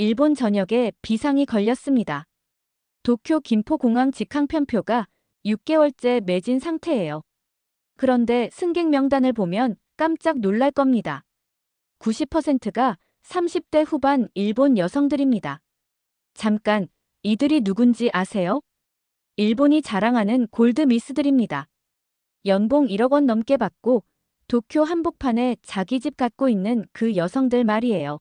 일본 전역에 비상이 걸렸습니다. 도쿄 김포공항 직항편표가 6개월째 매진 상태예요. 그런데 승객 명단을 보면 깜짝 놀랄 겁니다. 90%가 30대 후반 일본 여성들입니다. 잠깐, 이들이 누군지 아세요? 일본이 자랑하는 골드 미스들입니다. 연봉 1억 원 넘게 받고 도쿄 한복판에 자기 집 갖고 있는 그 여성들 말이에요.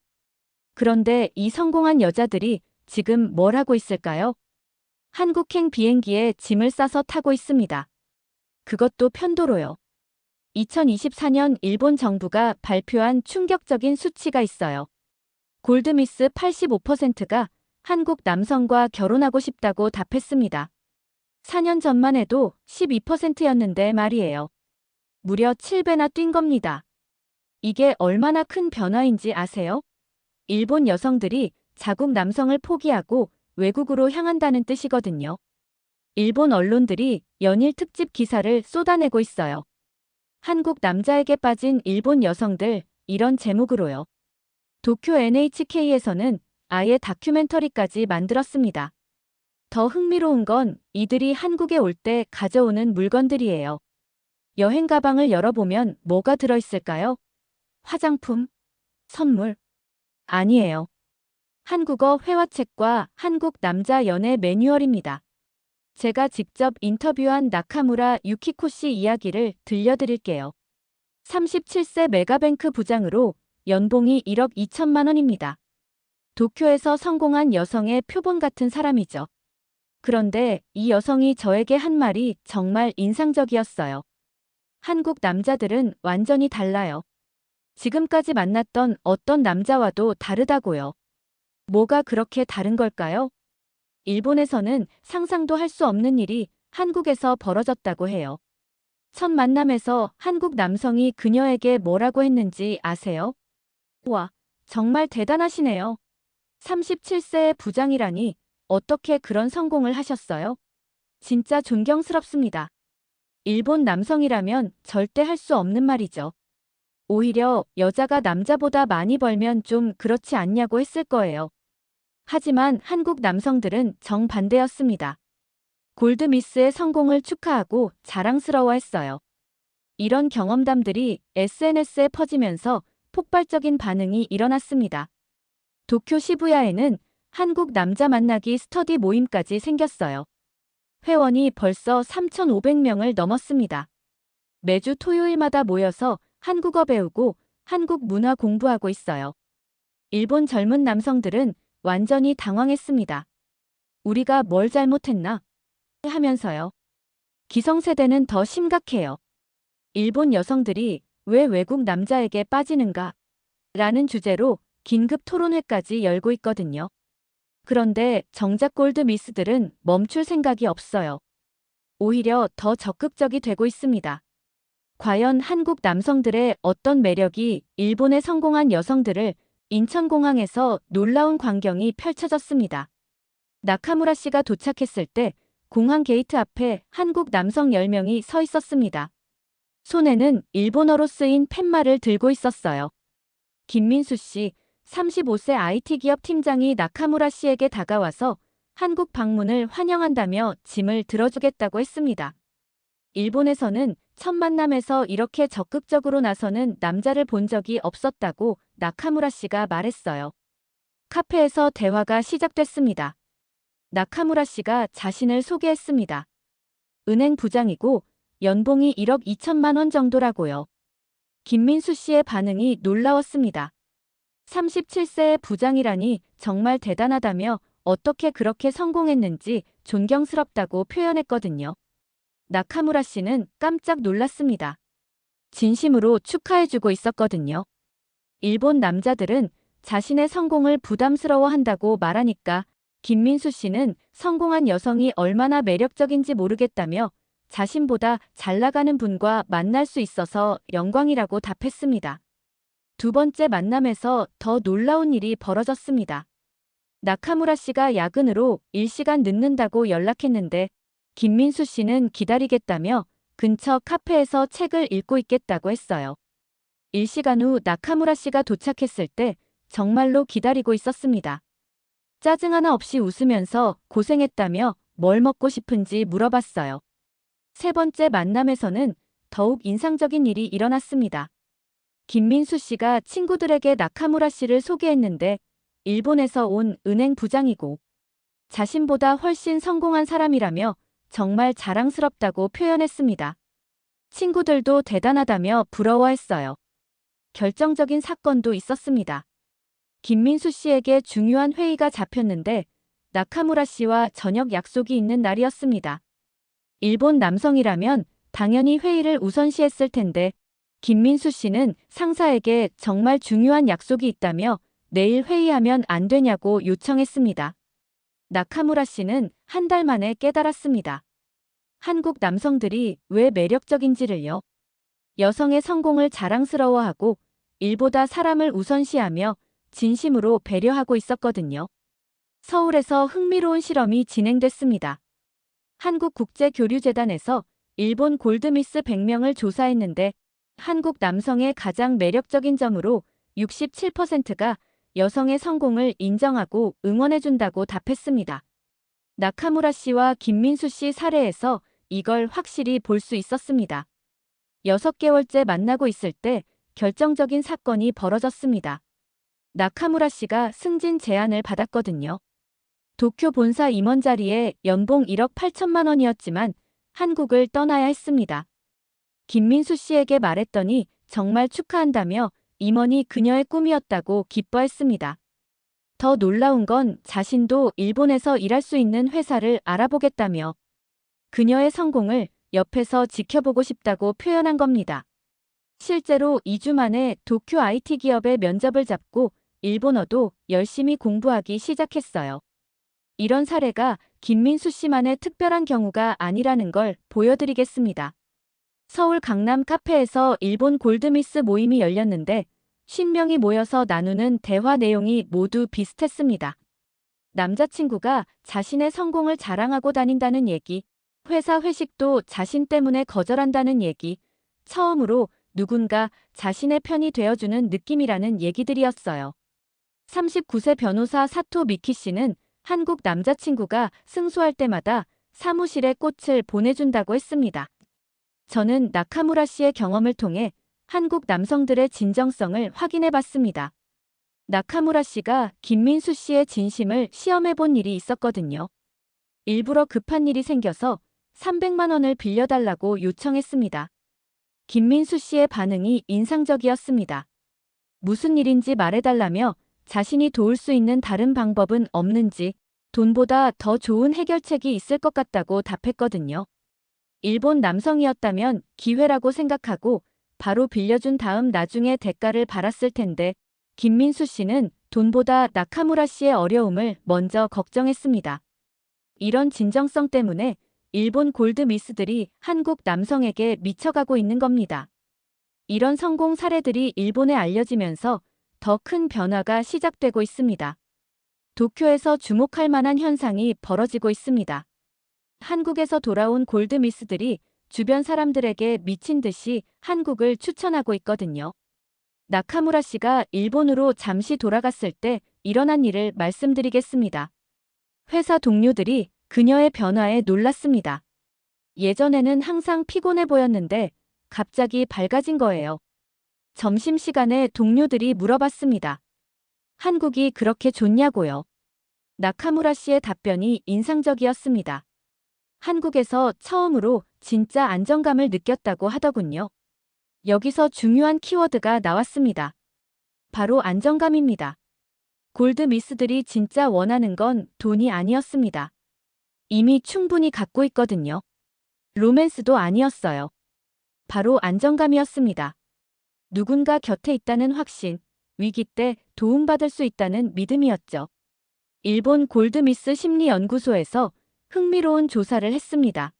그런데 이 성공한 여자들이 지금 뭘 하고 있을까요? 한국행 비행기에 짐을 싸서 타고 있습니다. 그것도 편도로요. 2024년 일본 정부가 발표한 충격적인 수치가 있어요. 골드미스 85%가 한국 남성과 결혼하고 싶다고 답했습니다. 4년 전만 해도 12%였는데 말이에요. 무려 7배나 뛴 겁니다. 이게 얼마나 큰 변화인지 아세요? 일본 여성들이 자국 남성을 포기하고 외국으로 향한다는 뜻이거든요. 일본 언론들이 연일 특집 기사를 쏟아내고 있어요. 한국 남자에게 빠진 일본 여성들 이런 제목으로요. 도쿄 NHK에서는 아예 다큐멘터리까지 만들었습니다. 더 흥미로운 건 이들이 한국에 올 때 가져오는 물건들이에요. 여행 가방을 열어보면 뭐가 들어있을까요? 화장품? 선물? 아니에요. 한국어 회화책과 한국 남자 연애 매뉴얼입니다. 제가 직접 인터뷰한 나카무라 유키코 씨 이야기를 들려드릴게요. 37세 메가뱅크 부장으로 연봉이 1억 2천만 원입니다. 도쿄에서 성공한 여성의 표본 같은 사람이죠. 그런데 이 여성이 저에게 한 말이 정말 인상적이었어요. 한국 남자들은 완전히 달라요. 지금까지 만났던 어떤 남자와도 다르다고요. 뭐가 그렇게 다른 걸까요? 일본에서는 상상도 할 수 없는 일이 한국에서 벌어졌다고 해요. 첫 만남에서 한국 남성이 그녀에게 뭐라고 했는지 아세요? 와, 정말 대단하시네요. 37세의 부장이라니 어떻게 그런 성공을 하셨어요? 진짜 존경스럽습니다. 일본 남성이라면 절대 할 수 없는 말이죠. 오히려 여자가 남자보다 많이 벌면 좀 그렇지 않냐고 했을 거예요. 하지만 한국 남성들은 정반대였습니다. 골드미스의 성공을 축하하고 자랑스러워했어요. 이런 경험담들이 SNS에 퍼지면서 폭발적인 반응이 일어났습니다. 도쿄 시부야에는 한국 남자 만나기 스터디 모임까지 생겼어요. 회원이 벌써 3,500명을 넘었습니다. 매주 토요일마다 모여서 한국어 배우고 한국 문화 공부하고 있어요. 일본 젊은 남성들은 완전히 당황했습니다. 우리가 뭘 잘못했나? 하면서요. 기성세대는 더 심각해요. 일본 여성들이 왜 외국 남자에게 빠지는가? 라는 주제로 긴급 토론회까지 열고 있거든요. 그런데 정작 골드 미스들은 멈출 생각이 없어요. 오히려 더 적극적이 되고 있습니다. 과연 한국 남성들의 어떤 매력이 일본의 성공한 여성들을 인천공항에서 놀라운 광경이 펼쳐졌습니다. 나카무라 씨가 도착했을 때 공항 게이트 앞에 한국 남성 10명이 서 있었습니다. 손에는 일본어로 쓰인 팻말을 들고 있었어요. 김민수 씨, 35세 IT 기업 팀장이 나카무라 씨에게 다가와서 한국 방문을 환영한다며 짐을 들어주겠다고 했습니다. 일본에서는 첫 만남에서 이렇게 적극적으로 나서는 남자를 본 적이 없었다고 나카무라 씨가 말했어요. 카페에서 대화가 시작됐습니다. 나카무라 씨가 자신을 소개했습니다. 은행 부장이고 연봉이 1억 2천만 원 정도라고요. 김민수 씨의 반응이 놀라웠습니다. 37세의 부장이라니 정말 대단하다며 어떻게 그렇게 성공했는지 존경스럽다고 표현했거든요. 나카무라 씨는 깜짝 놀랐습니다. 진심으로 축하해주고 있었거든요. 일본 남자들은 자신의 성공을 부담스러워 한다고 말하니까 김민수 씨는 성공한 여성이 얼마나 매력적인지 모르겠다며 자신보다 잘 나가는 분과 만날 수 있어서 영광이라고 답했습니다. 두 번째 만남에서 더 놀라운 일이 벌어졌습니다. 나카무라 씨가 야근으로 일시간 늦는다고 연락했는데 김민수 씨는 기다리겠다며 근처 카페에서 책을 읽고 있겠다고 했어요. 일시간 후 나카무라 씨가 도착했을 때 정말로 기다리고 있었습니다. 짜증 하나 없이 웃으면서 고생했다며 뭘 먹고 싶은지 물어봤어요. 세 번째 만남에서는 더욱 인상적인 일이 일어났습니다. 김민수 씨가 친구들에게 나카무라 씨를 소개했는데 일본에서 온 은행 부장이고 자신보다 훨씬 성공한 사람이라며 정말 자랑스럽다고 표현했습니다. 친구들도 대단하다며 부러워했어요. 결정적인 사건도 있었습니다. 김민수 씨에게 중요한 회의가 잡혔는데 나카무라 씨와 저녁 약속이 있는 날이었습니다. 일본 남성이라면 당연히 회의를 우선시했을 텐데 김민수 씨는 상사에게 정말 중요한 약속이 있다며 내일 회의하면 안 되냐고 요청했습니다. 나카무라 씨는 한 달 만에 깨달았습니다. 한국 남성들이 왜 매력적인지를요. 여성의 성공을 자랑스러워하고 일보다 사람을 우선시하며 진심으로 배려하고 있었거든요. 서울에서 흥미로운 실험이 진행됐습니다. 한국국제교류재단에서 일본 골드미스 100명을 조사했는데 한국 남성의 가장 매력적인 점으로 67%가 여성의 성공을 인정하고 응원해준다고 답했습니다. 나카무라 씨와 김민수 씨 사례에서 이걸 확실히 볼 수 있었습니다. 6개월째 만나고 있을 때 결정적인 사건이 벌어졌습니다. 나카무라 씨가 승진 제안을 받았거든요. 도쿄 본사 임원 자리에 연봉 1억 8천만 원이었지만 한국을 떠나야 했습니다. 김민수 씨에게 말했더니 정말 축하한다며 임원이 그녀의 꿈이었다고 기뻐했습니다. 더 놀라운 건 자신도 일본에서 일할 수 있는 회사를 알아보겠다며 그녀의 성공을 옆에서 지켜보고 싶다고 표현한 겁니다. 실제로 2주 만에 도쿄 IT 기업의 면접을 잡고 일본어도 열심히 공부하기 시작했어요. 이런 사례가 김민수 씨만의 특별한 경우가 아니라는 걸 보여드리겠습니다. 서울 강남 카페에서 일본 골드미스 모임이 열렸는데 50명이 모여서 나누는 대화 내용이 모두 비슷했습니다. 남자친구가 자신의 성공을 자랑하고 다닌다는 얘기, 회사 회식도 자신 때문에 거절한다는 얘기, 처음으로 누군가 자신의 편이 되어주는 느낌이라는 얘기들이었어요. 39세 변호사 사토 미키 씨는 한국 남자친구가 승소할 때마다 사무실에 꽃을 보내준다고 했습니다. 저는 나카무라 씨의 경험을 통해 한국 남성들의 진정성을 확인해 봤습니다. 나카무라 씨가 김민수 씨의 진심을 시험해 본 일이 있었거든요. 일부러 급한 일이 생겨서 300만 원을 빌려달라고 요청했습니다. 김민수 씨의 반응이 인상적이었습니다. 무슨 일인지 말해달라며 자신이 도울 수 있는 다른 방법은 없는지 돈보다 더 좋은 해결책이 있을 것 같다고 답했거든요. 일본 남성이었다면 기회라고 생각하고 바로 빌려준 다음 나중에 대가를 받았을 텐데 김민수 씨는 돈보다 나카무라 씨의 어려움을 먼저 걱정했습니다. 이런 진정성 때문에 일본 골드 미스들이 한국 남성에게 미쳐가고 있는 겁니다. 이런 성공 사례들이 일본에 알려지면서 더 큰 변화가 시작되고 있습니다. 도쿄에서 주목할 만한 현상이 벌어지고 있습니다. 한국에서 돌아온 골드미스들이 주변 사람들에게 미친 듯이 한국을 추천하고 있거든요. 나카무라 씨가 일본으로 잠시 돌아갔을 때 일어난 일을 말씀드리겠습니다. 회사 동료들이 그녀의 변화에 놀랐습니다. 예전에는 항상 피곤해 보였는데 갑자기 밝아진 거예요. 점심시간에 동료들이 물어봤습니다. 한국이 그렇게 좋냐고요. 나카무라 씨의 답변이 인상적이었습니다. 한국에서 처음으로 진짜 안정감을 느꼈다고 하더군요. 여기서 중요한 키워드가 나왔습니다. 바로 안정감입니다. 골드 미스들이 진짜 원하는 건 돈이 아니었습니다. 이미 충분히 갖고 있거든요. 로맨스도 아니었어요. 바로 안정감이었습니다. 누군가 곁에 있다는 확신, 위기 때 도움받을 수 있다는 믿음이었죠. 일본 골드미스 심리연구소에서 흥미로운 조사를 했습니다.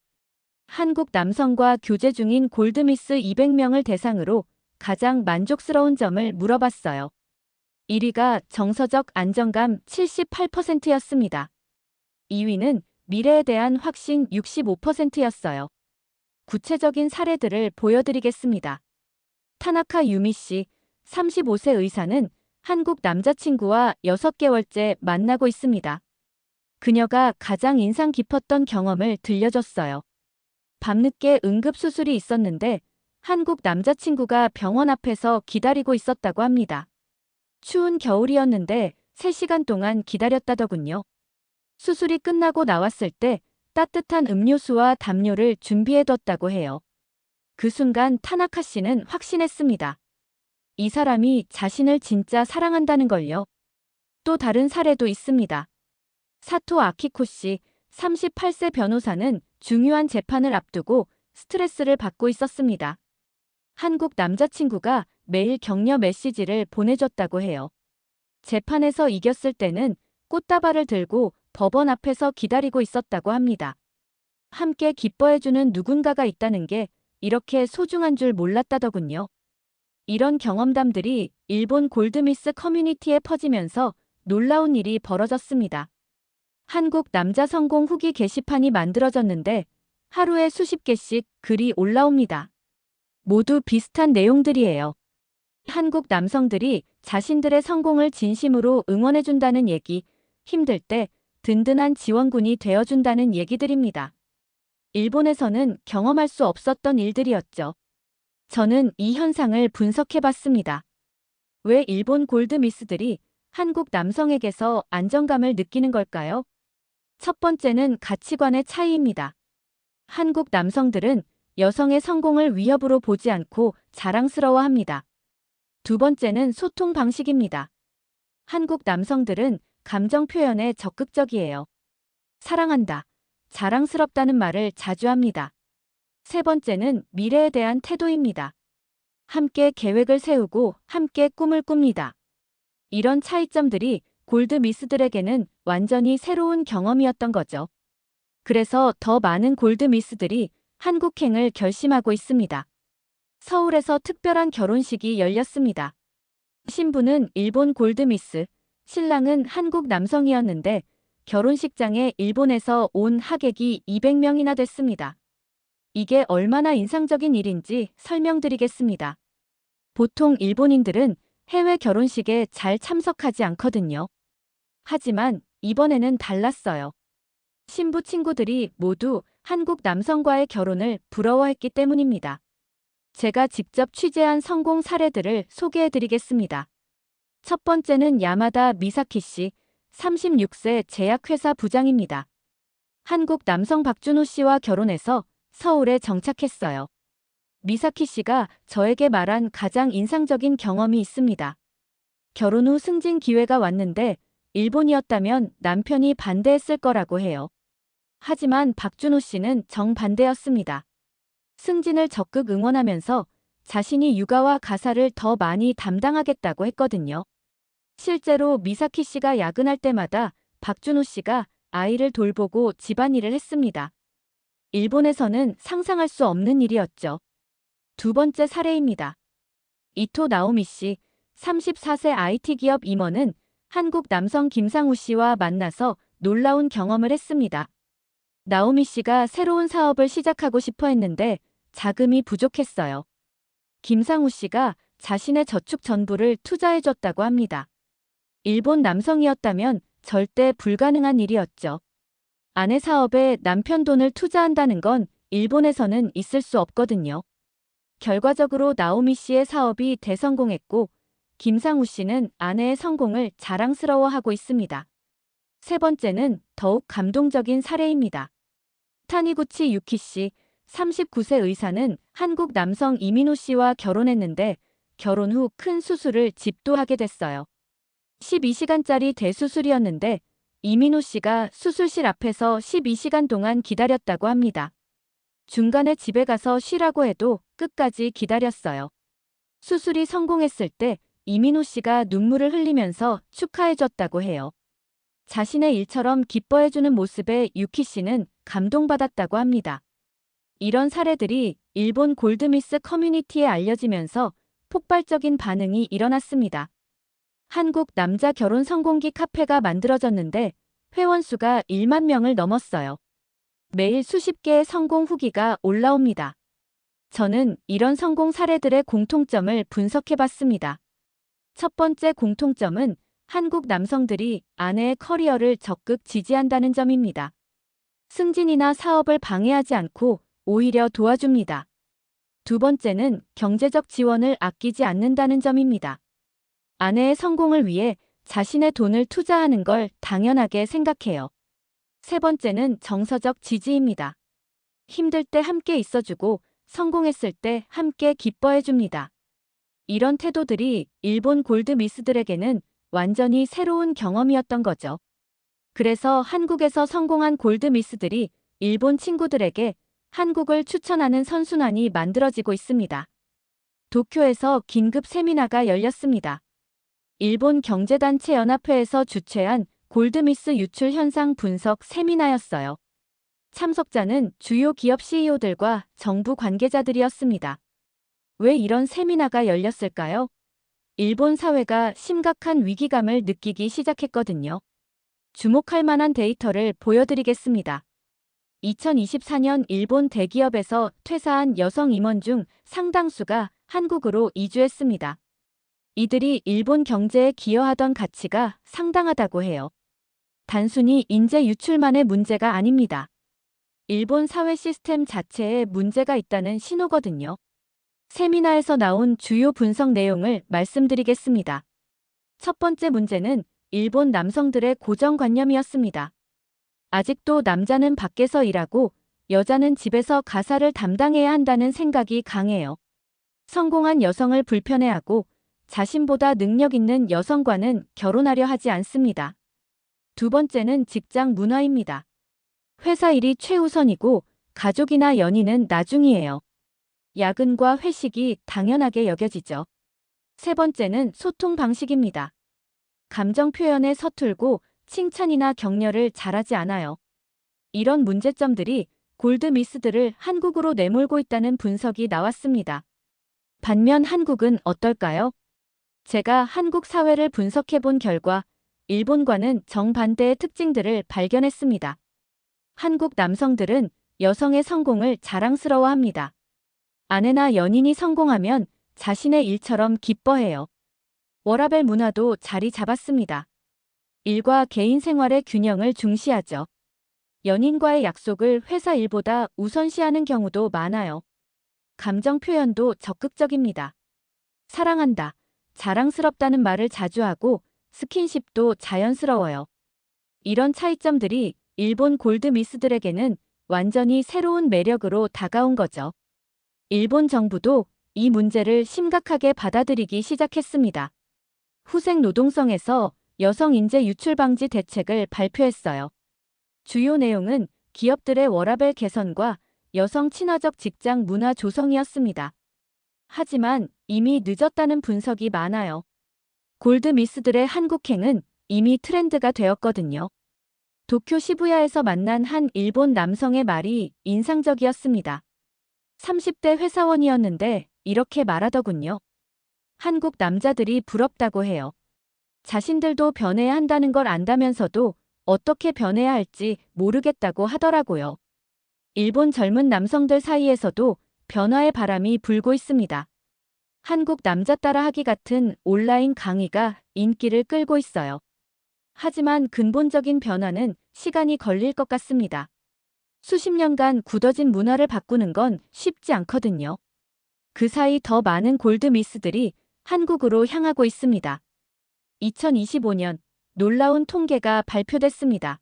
한국 남성과 교제 중인 골드미스 200명을 대상으로 가장 만족스러운 점을 물어봤어요. 1위가 정서적 안정감 78%였습니다. 2위는 미래에 대한 확신 65%였어요. 구체적인 사례들을 보여드리겠습니다. 타나카 유미 씨, 35세 의사는 한국 남자친구와 6개월째 만나고 있습니다. 그녀가 가장 인상 깊었던 경험을 들려줬어요. 밤늦게 응급수술이 있었는데 한국 남자친구가 병원 앞에서 기다리고 있었다고 합니다. 추운 겨울이었는데 3시간 동안 기다렸다더군요. 수술이 끝나고 나왔을 때 따뜻한 음료수와 담요를 준비해뒀다고 해요. 그 순간 타나카 씨는 확신했습니다. 이 사람이 자신을 진짜 사랑한다는 걸요. 또 다른 사례도 있습니다. 사토 아키코 씨, 38세 변호사는 중요한 재판을 앞두고 스트레스를 받고 있었습니다. 한국 남자친구가 매일 격려 메시지를 보내줬다고 해요. 재판에서 이겼을 때는 꽃다발을 들고 법원 앞에서 기다리고 있었다고 합니다. 함께 기뻐해주는 누군가가 있다는 게 이렇게 소중한 줄 몰랐다더군요. 이런 경험담들이 일본 골드미스 커뮤니티에 퍼지면서 놀라운 일이 벌어졌습니다. 한국 남자 성공 후기 게시판이 만들어졌는데 하루에 수십 개씩 글이 올라옵니다. 모두 비슷한 내용들이에요. 한국 남성들이 자신들의 성공을 진심으로 응원해준다는 얘기, 힘들 때 든든한 지원군이 되어준다는 얘기들입니다. 일본에서는 경험할 수 없었던 일들이었죠. 저는 이 현상을 분석해봤습니다. 왜 일본 골드미스들이 한국 남성에게서 안정감을 느끼는 걸까요? 첫 번째는 가치관의 차이입니다. 한국 남성들은 여성의 성공을 위협으로 보지 않고 자랑스러워 합니다. 두 번째는 소통 방식입니다. 한국 남성들은 감정 표현에 적극적이에요. 사랑한다, 자랑스럽다는 말을 자주 합니다. 세 번째는 미래에 대한 태도입니다. 함께 계획을 세우고 함께 꿈을 꿉니다. 이런 차이점들이 골드미스들에게는 완전히 새로운 경험이었던 거죠. 그래서 더 많은 골드미스들이 한국행을 결심하고 있습니다. 서울에서 특별한 결혼식이 열렸습니다. 신부는 일본 골드미스, 신랑은 한국 남성이었는데 결혼식장에 일본에서 온 하객이 200명이나 됐습니다. 이게 얼마나 인상적인 일인지 설명드리겠습니다. 보통 일본인들은 해외 결혼식에 잘 참석하지 않거든요. 하지만 이번에는 달랐어요. 신부 친구들이 모두 한국 남성과의 결혼을 부러워했기 때문입니다. 제가 직접 취재한 성공 사례들을 소개해 드리겠습니다. 첫 번째는 야마다 미사키 씨, 36세 제약회사 부장입니다. 한국 남성 박준호 씨와 결혼해서 서울에 정착했어요. 미사키 씨가 저에게 말한 가장 인상적인 경험이 있습니다. 결혼 후 승진 기회가 왔는데 일본이었다면 남편이 반대했을 거라고 해요. 하지만 박준호 씨는 정반대였습니다. 승진을 적극 응원하면서 자신이 육아와 가사를 더 많이 담당하겠다고 했거든요. 실제로 미사키 씨가 야근할 때마다 박준호 씨가 아이를 돌보고 집안일을 했습니다. 일본에서는 상상할 수 없는 일이었죠. 두 번째 사례입니다. 이토 나오미 씨, 34세 IT 기업 임원은 한국 남성 김상우 씨와 만나서 놀라운 경험을 했습니다. 나오미 씨가 새로운 사업을 시작하고 싶어 했는데 자금이 부족했어요. 김상우 씨가 자신의 저축 전부를 투자해줬다고 합니다. 일본 남성이었다면 절대 불가능한 일이었죠. 아내 사업에 남편 돈을 투자한다는 건 일본에서는 있을 수 없거든요. 결과적으로 나오미 씨의 사업이 대성공했고 김상우 씨는 아내의 성공을 자랑스러워하고 있습니다. 세 번째는 더욱 감동적인 사례입니다. 타니구치 유키 씨, 39세 의사는 한국 남성 이민호 씨와 결혼했는데 결혼 후 큰 수술을 집도하게 됐어요. 12시간짜리 대수술이었는데 이민호 씨가 수술실 앞에서 12시간 동안 기다렸다고 합니다. 중간에 집에 가서 쉬라고 해도 끝까지 기다렸어요. 수술이 성공했을 때 이민호 씨가 눈물을 흘리면서 축하해줬다고 해요. 자신의 일처럼 기뻐해주는 모습에 유키 씨는 감동받았다고 합니다. 이런 사례들이 일본 골드미스 커뮤니티에 알려지면서 폭발적인 반응이 일어났습니다. 한국 남자 결혼 성공기 카페가 만들어졌는데 회원 수가 1만 명을 넘었어요. 매일 수십 개의 성공 후기가 올라옵니다. 저는 이런 성공 사례들의 공통점을 분석해 봤습니다. 첫 번째 공통점은 한국 남성들이 아내의 커리어를 적극 지지한다는 점입니다. 승진이나 사업을 방해하지 않고 오히려 도와줍니다. 두 번째는 경제적 지원을 아끼지 않는다는 점입니다. 아내의 성공을 위해 자신의 돈을 투자하는 걸 당연하게 생각해요. 세 번째는 정서적 지지입니다. 힘들 때 함께 있어주고 성공했을 때 함께 기뻐해줍니다. 이런 태도들이 일본 골드 미스들에게는 완전히 새로운 경험이었던 거죠. 그래서 한국에서 성공한 골드 미스들이 일본 친구들에게 한국을 추천하는 선순환이 만들어지고 있습니다. 도쿄에서 긴급 세미나가 열렸습니다. 일본 경제단체 연합회에서 주최한 골드미스 유출 현상 분석 세미나였어요. 참석자는 주요 기업 CEO들과 정부 관계자들이었습니다. 왜 이런 세미나가 열렸을까요? 일본 사회가 심각한 위기감을 느끼기 시작했거든요. 주목할 만한 데이터를 보여드리겠습니다. 2024년 일본 대기업에서 퇴사한 여성 임원 중 상당수가 한국으로 이주했습니다. 이들이 일본 경제에 기여하던 가치가 상당하다고 해요. 단순히 인재 유출만의 문제가 아닙니다. 일본 사회 시스템 자체에 문제가 있다는 신호거든요. 세미나에서 나온 주요 분석 내용을 말씀드리겠습니다. 첫 번째 문제는 일본 남성들의 고정관념이었습니다. 아직도 남자는 밖에서 일하고 여자는 집에서 가사를 담당해야 한다는 생각이 강해요. 성공한 여성을 불편해하고 자신보다 능력 있는 여성과는 결혼하려 하지 않습니다. 두 번째는 직장 문화입니다. 회사 일이 최우선이고 가족이나 연인은 나중이에요. 야근과 회식이 당연하게 여겨지죠. 세 번째는 소통 방식입니다. 감정 표현에 서툴고 칭찬이나 격려를 잘하지 않아요. 이런 문제점들이 골드미스들을 한국으로 내몰고 있다는 분석이 나왔습니다. 반면 한국은 어떨까요? 제가 한국 사회를 분석해 본 결과 일본과는 정반대의 특징들을 발견했습니다. 한국 남성들은 여성의 성공을 자랑스러워합니다. 아내나 연인이 성공하면 자신의 일처럼 기뻐해요. 워라벨 문화도 자리 잡았습니다. 일과 개인 생활의 균형을 중시하죠. 연인과의 약속을 회사 일보다 우선시하는 경우도 많아요. 감정 표현도 적극적입니다. 사랑한다, 자랑스럽다는 말을 자주 하고 스킨십도 자연스러워요. 이런 차이점들이 일본 골드미스들에게는 완전히 새로운 매력으로 다가온 거죠. 일본 정부도 이 문제를 심각하게 받아들이기 시작했습니다. 후생 노동성에서 여성 인재 유출 방지 대책을 발표했어요. 주요 내용은 기업들의 워라벨 개선과 여성 친화적 직장 문화 조성이었습니다. 하지만 이미 늦었다는 분석이 많아요. 골드미스들의 한국행은 이미 트렌드가 되었거든요. 도쿄 시부야에서 만난 한 일본 남성의 말이 인상적이었습니다. 30대 회사원이었는데 이렇게 말하더군요. 한국 남자들이 부럽다고 해요. 자신들도 변해야 한다는 걸 안다면서도 어떻게 변해야 할지 모르겠다고 하더라고요. 일본 젊은 남성들 사이에서도 변화의 바람이 불고 있습니다. 한국 남자 따라 하기 같은 온라인 강의가 인기를 끌고 있어요. 하지만 근본적인 변화는 시간이 걸릴 것 같습니다. 수십 년간 굳어진 문화를 바꾸는 건 쉽지 않거든요. 그 사이 더 많은 골드미스들이 한국으로 향하고 있습니다. 2025년 놀라운 통계가 발표됐습니다.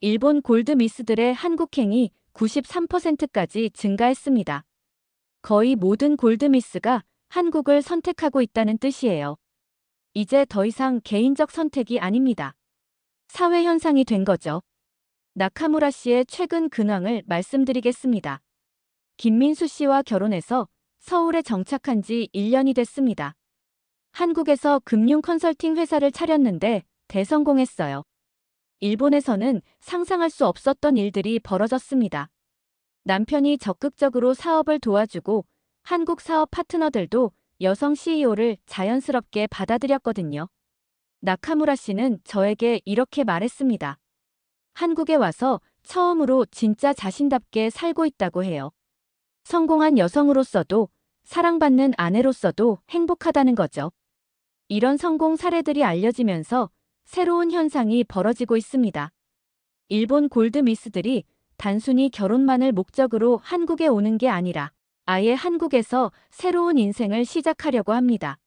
일본 골드미스들의 한국행이 93%까지 증가했습니다. 거의 모든 골드미스가 한국을 선택하고 있다는 뜻이에요. 이제 더 이상 개인적 선택이 아닙니다. 사회 현상이 된 거죠. 나카무라 씨의 최근 근황을 말씀드리겠습니다. 김민수 씨와 결혼해서 서울에 정착한 지 1년이 됐습니다. 한국에서 금융 컨설팅 회사를 차렸는데 대성공했어요. 일본에서는 상상할 수 없었던 일들이 벌어졌습니다. 남편이 적극적으로 사업을 도와주고 한국 사업 파트너들도 여성 CEO를 자연스럽게 받아들였거든요. 나카무라 씨는 저에게 이렇게 말했습니다. 한국에 와서 처음으로 진짜 자신답게 살고 있다고 해요. 성공한 여성으로서도 사랑받는 아내로서도 행복하다는 거죠. 이런 성공 사례들이 알려지면서 새로운 현상이 벌어지고 있습니다. 일본 골드미스들이 단순히 결혼만을 목적으로 한국에 오는 게 아니라 아예 한국에서 새로운 인생을 시작하려고 합니다.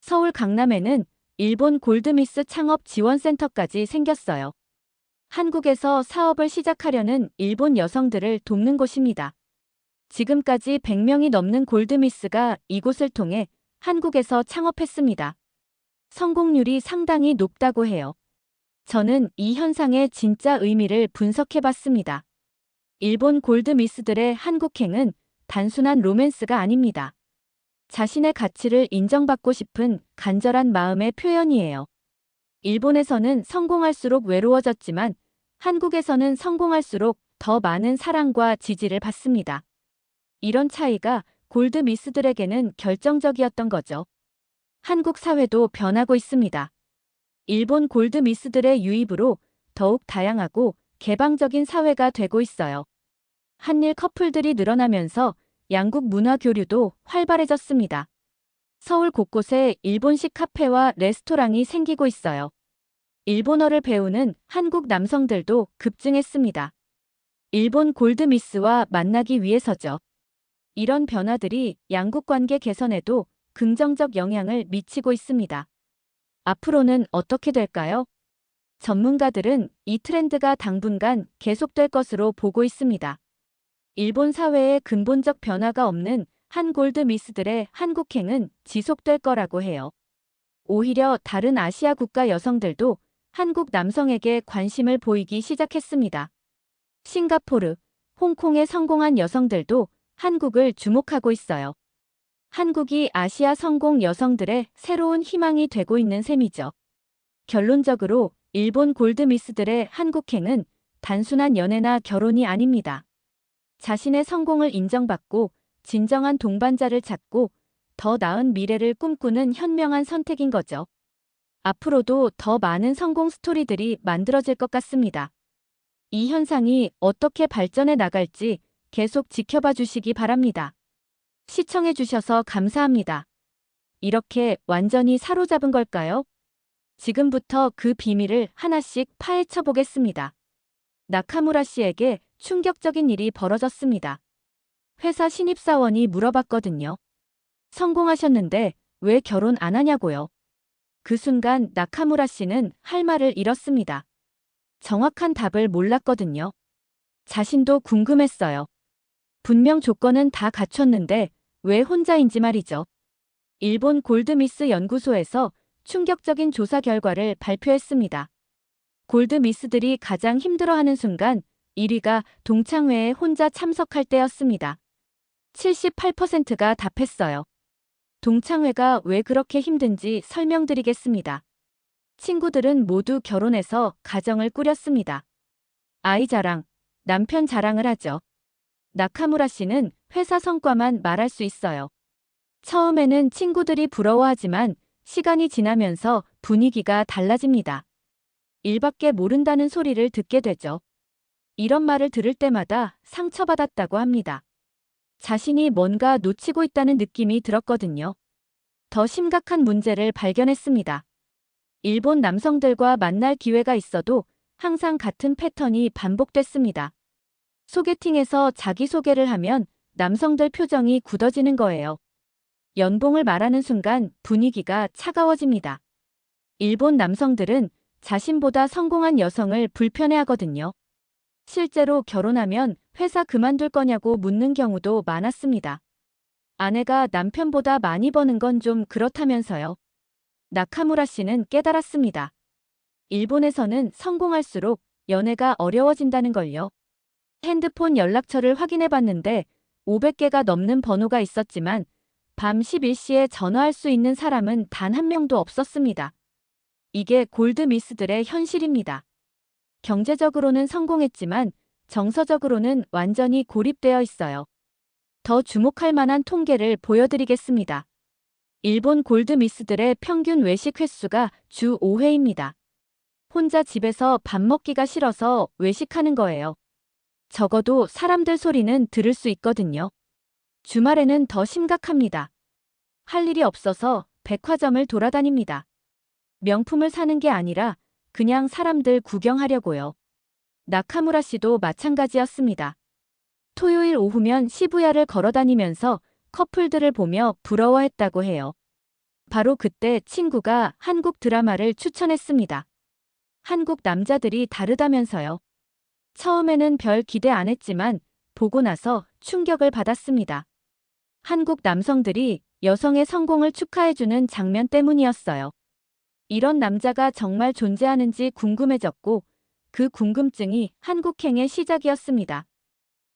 서울 강남에는 일본 골드미스 창업 지원센터까지 생겼어요. 한국에서 사업을 시작하려는 일본 여성들을 돕는 곳입니다. 지금까지 100명이 넘는 골드미스가 이곳을 통해 한국에서 창업했습니다. 성공률이 상당히 높다고 해요. 저는 이 현상의 진짜 의미를 분석해 봤습니다. 일본 골드미스들의 한국행은 단순한 로맨스가 아닙니다. 자신의 가치를 인정받고 싶은 간절한 마음의 표현이에요. 일본에서는 성공할수록 외로워졌지만 한국에서는 성공할수록 더 많은 사랑과 지지를 받습니다. 이런 차이가 골드 미스들에게는 결정적이었던 거죠. 한국 사회도 변하고 있습니다. 일본 골드 미스들의 유입으로 더욱 다양하고 개방적인 사회가 되고 있어요. 한일 커플들이 늘어나면서 양국 문화 교류도 활발해졌습니다. 서울 곳곳에 일본식 카페와 레스토랑이 생기고 있어요. 일본어를 배우는 한국 남성들도 급증했습니다. 일본 골드미스와 만나기 위해서죠. 이런 변화들이 양국 관계 개선에도 긍정적 영향을 미치고 있습니다. 앞으로는 어떻게 될까요? 전문가들은 이 트렌드가 당분간 계속될 것으로 보고 있습니다. 일본 사회에 근본적 변화가 없는 한 골드미스들의 한국행은 지속될 거라고 해요. 오히려 다른 아시아 국가 여성들도 한국 남성에게 관심을 보이기 시작했습니다. 싱가포르, 홍콩의 성공한 여성들도 한국을 주목하고 있어요. 한국이 아시아 성공 여성들의 새로운 희망이 되고 있는 셈이죠. 결론적으로 일본 골드미스들의 한국행은 단순한 연애나 결혼이 아닙니다. 자신의 성공을 인정받고 진정한 동반자를 찾고 더 나은 미래를 꿈꾸는 현명한 선택인 거죠. 앞으로도 더 많은 성공 스토리들이 만들어질 것 같습니다. 이 현상이 어떻게 발전해 나갈지 계속 지켜봐 주시기 바랍니다. 시청해 주셔서 감사합니다. 이렇게 완전히 사로잡은 걸까요? 지금부터 그 비밀을 하나씩 파헤쳐 보겠습니다. 나카무라 씨에게 충격적인 일이 벌어졌습니다. 회사 신입사원이 물어봤거든요. 성공하셨는데 왜 결혼 안 하냐고요. 그 순간 나카무라 씨는 할 말을 잃었습니다. 정확한 답을 몰랐거든요. 자신도 궁금했어요. 분명 조건은 다 갖췄는데 왜 혼자인지 말이죠. 일본 골드미스 연구소에서 충격적인 조사 결과를 발표했습니다. 골드미스들이 가장 힘들어하는 순간 1위가 동창회에 혼자 참석할 때였습니다. 78%가 답했어요. 동창회가 왜 그렇게 힘든지 설명드리겠습니다. 친구들은 모두 결혼해서 가정을 꾸렸습니다. 아이 자랑, 남편 자랑을 하죠. 나카무라 씨는 회사 성과만 말할 수 있어요. 처음에는 친구들이 부러워하지만 시간이 지나면서 분위기가 달라집니다. 일밖에 모른다는 소리를 듣게 되죠. 이런 말을 들을 때마다 상처받았다고 합니다. 자신이 뭔가 놓치고 있다는 느낌이 들었거든요. 더 심각한 문제를 발견했습니다. 일본 남성들과 만날 기회가 있어도 항상 같은 패턴이 반복됐습니다. 소개팅에서 자기소개를 하면 남성들 표정이 굳어지는 거예요. 연봉을 말하는 순간 분위기가 차가워집니다. 일본 남성들은 자신보다 성공한 여성을 불편해하거든요. 실제로 결혼하면 회사 그만둘 거냐고 묻는 경우도 많았습니다. 아내가 남편보다 많이 버는 건 좀 그렇다면서요. 나카무라 씨는 깨달았습니다. 일본에서는 성공할수록 연애가 어려워진다는 걸요. 핸드폰 연락처를 확인해 봤는데 500개가 넘는 번호가 있었지만 밤 11시에 전화할 수 있는 사람은 단 한 명도 없었습니다. 이게 골드미스들의 현실입니다. 경제적으로는 성공했지만 정서적으로는 완전히 고립되어 있어요. 더 주목할 만한 통계를 보여드리겠습니다. 일본 골드미스들의 평균 외식 횟수가 주 5회입니다. 혼자 집에서 밥 먹기가 싫어서 외식하는 거예요. 적어도 사람들 소리는 들을 수 있거든요. 주말에는 더 심각합니다. 할 일이 없어서 백화점을 돌아다닙니다. 명품을 사는 게 아니라 그냥 사람들 구경하려고요. 나카무라 씨도 마찬가지였습니다. 토요일 오후면 시부야를 걸어다니면서 커플들을 보며 부러워했다고 해요. 바로 그때 친구가 한국 드라마를 추천했습니다. 한국 남자들이 다르다면서요. 처음에는 별 기대 안 했지만 보고 나서 충격을 받았습니다. 한국 남성들이 여성의 성공을 축하해주는 장면 때문이었어요. 이런 남자가 정말 존재하는지 궁금해졌고 그 궁금증이 한국행의 시작이었습니다.